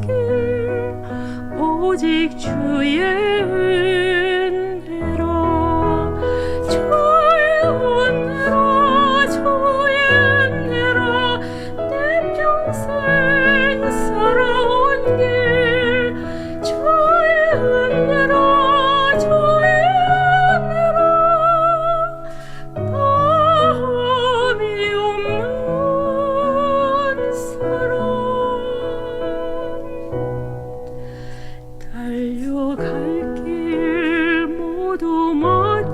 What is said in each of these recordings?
길 오직 주의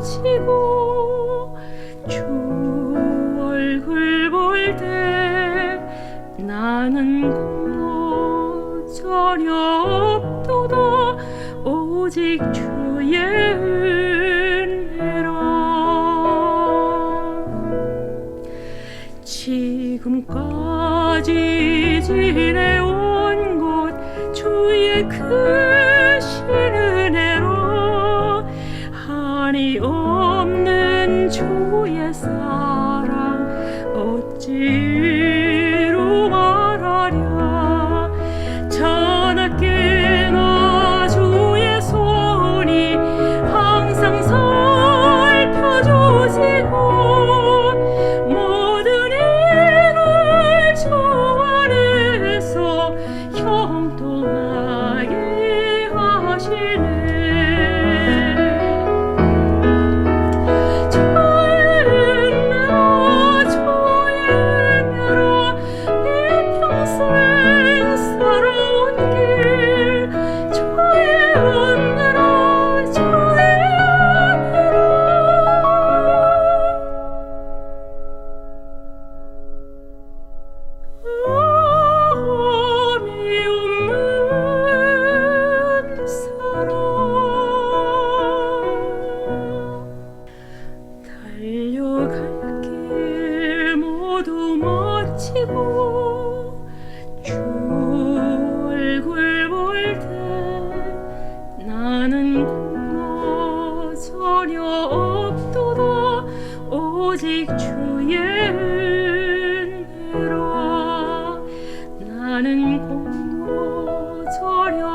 마치고 주 얼굴 볼 때 나는 공로 전혀 없도다. 오직 주의 은혜로. 지금까지 지내온 곳 주의 크 주 마치고 주 얼굴 볼 때 나는 공로 전혀 없도다. 오직 주의 은혜로 나는 공로 전혀